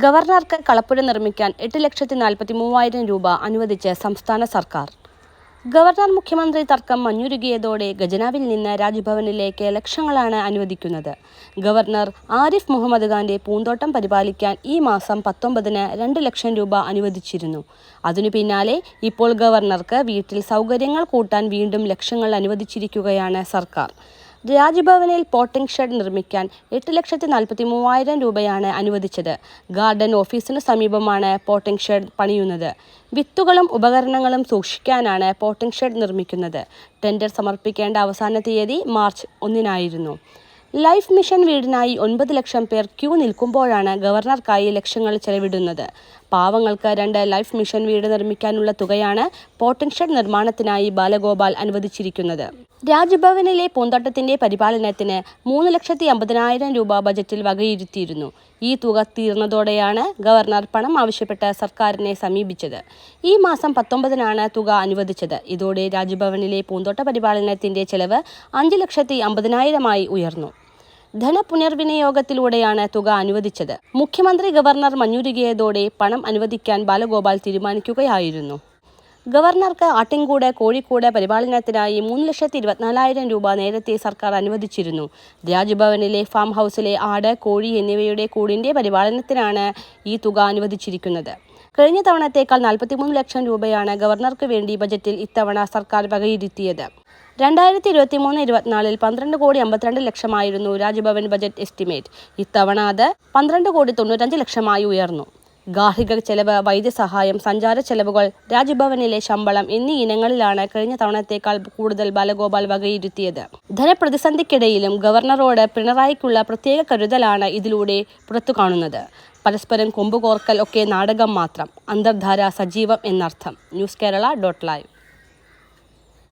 ഗവർണർക്ക് കളപ്പുര നിർമ്മിക്കാൻ എട്ട് ലക്ഷത്തി നാൽപ്പത്തി മൂവായിരം രൂപ അനുവദിച്ച് സംസ്ഥാന സർക്കാർ. ഗവർണർ മുഖ്യമന്ത്രി തർക്കം മഞ്ഞുരുകിയതോടെ ഖജനാവിൽ നിന്ന് രാജ്ഭവനിലേക്ക് ലക്ഷങ്ങളാണ് അനുവദിക്കുന്നത്. ഗവർണർ ആരിഫ് മുഹമ്മദ് ഖാന്റെ പൂന്തോട്ടം പരിപാലിക്കാൻ ഈ മാസം പത്തൊമ്പതിന് രണ്ട് ലക്ഷം രൂപ അനുവദിച്ചിരുന്നു. അതിനു പിന്നാലെ ഇപ്പോൾ ഗവർണർക്ക് വീട്ടിൽ സൗകര്യങ്ങൾ കൂട്ടാൻ വീണ്ടും ലക്ഷങ്ങൾ അനുവദിച്ചിരിക്കുകയാണ് സർക്കാർ. രാജ്ഭവനിൽ പോട്ടിംഗ് ഷെഡ് നിർമ്മിക്കാൻ എട്ട് ലക്ഷത്തി നാൽപ്പത്തി മൂവായിരം രൂപയാണ് അനുവദിച്ചത്. ഗാർഡൻ ഓഫീസിന് സമീപമാണ് പോട്ടിംഗ് ഷെഡ് പണിയുന്നത്. വിത്തുകളും ഉപകരണങ്ങളും സൂക്ഷിക്കാനാണ് പോട്ടിംഗ് ഷെഡ് നിർമ്മിക്കുന്നത്. ടെൻഡർ സമർപ്പിക്കേണ്ട അവസാന തീയതി മാർച്ച് ഒന്നിനായിരുന്നു. ലൈഫ് മിഷൻ വീടിനായി ഒൻപത് ലക്ഷം പേർ ക്യൂ നിൽക്കുമ്പോഴാണ് ഗവർണർക്കായി ലക്ഷങ്ങൾ ചെലവിടുന്നത്. പാവങ്ങൾക്ക് രണ്ട് ലൈഫ് മിഷൻ വീട് നിർമ്മിക്കാനുള്ള തുകയാണ് പോട്ടൻഷ്യൽ നിർമ്മാണത്തിനായി ബാലഗോപാൽ അനുവദിച്ചിരിക്കുന്നത്. രാജ്ഭവനിലെ പൂന്തോട്ടത്തിന്റെ പരിപാലനത്തിന് മൂന്ന് ലക്ഷത്തി അമ്പതിനായിരം രൂപ ബജറ്റിൽ വകയിരുത്തിയിരുന്നു. ഈ തുക തീർന്നതോടെയാണ് ഗവർണർ പണം ആവശ്യപ്പെട്ട് സർക്കാരിനെ സമീപിച്ചത്. ഈ മാസം പത്തൊമ്പതിനാണ് തുക അനുവദിച്ചത്. ഇതോടെ രാജ്ഭവനിലെ പൂന്തോട്ട പരിപാലനത്തിന്റെ ചെലവ് അഞ്ച് ലക്ഷത്തി അമ്പതിനായിരമായി ഉയർന്നു. ധനപുനർവിനിയോഗത്തിലൂടെയാണ് തുക അനുവദിച്ചത്. മുഖ്യമന്ത്രി ഗവർണർ മഞ്ഞുരുകിയതോടെ പണം അനുവദിക്കാൻ ബാലഗോപാൽ തീരുമാനിക്കുകയായിരുന്നു. ഗവർണർക്ക് ആട്ടിൻകൂട് കോഴിക്കോട് പരിപാലനത്തിനായി മൂന്ന് ലക്ഷത്തി ഇരുപത്തിനാലായിരം രൂപ നേരത്തെ സർക്കാർ അനുവദിച്ചിരുന്നു. രാജ്ഭവനിലെ ഫാം ഹൗസിലെ ആട് കോഴി എന്നിവയുടെ കൂടിന്റെ പരിപാലനത്തിനാണ് ഈ തുക അനുവദിച്ചിരിക്കുന്നത്. കഴിഞ്ഞ തവണത്തേക്കാൾ നാൽപ്പത്തിമൂന്ന് ലക്ഷം രൂപയാണ് ഗവർണർക്ക് വേണ്ടി ബജറ്റിൽ ഇത്തവണ സർക്കാർ വകയിരുത്തിയത്. രണ്ടായിരത്തി ഇരുപത്തി മൂന്ന് ഇരുപത്തിനാലിൽ പന്ത്രണ്ട് കോടി അമ്പത്തിരണ്ട് ലക്ഷമായിരുന്നു രാജ്ഭവൻ ബജറ്റ് എസ്റ്റിമേറ്റ്. ഇത്തവണ അത് പന്ത്രണ്ട് കോടി തൊണ്ണൂറ്റഞ്ച് ലക്ഷമായി ഉയർന്നു. ഗാർഹിക ചെലവ് വൈദ്യസഹായം സഞ്ചാര ചെലവുകൾ രാജ്ഭവനിലെ ശമ്പളം എന്നീ ഇനങ്ങളിലാണ് കഴിഞ്ഞ തവണത്തേക്കാൾ കൂടുതൽ ബാലഗോപാൽ വകയിരുത്തിയത്. ധനപ്രതിസന്ധിക്കിടയിലും ഗവർണറോട് പിണറായിക്കുള്ള പ്രത്യേക കരുതലാണ് ഇതിലൂടെ പുറത്തു പരസ്പരം കൊമ്പുകോർക്കൽ ഒക്കെ നാടകം മാത്രം. അന്തർധാര സജീവം എന്നർത്ഥം. News Kerala dot live.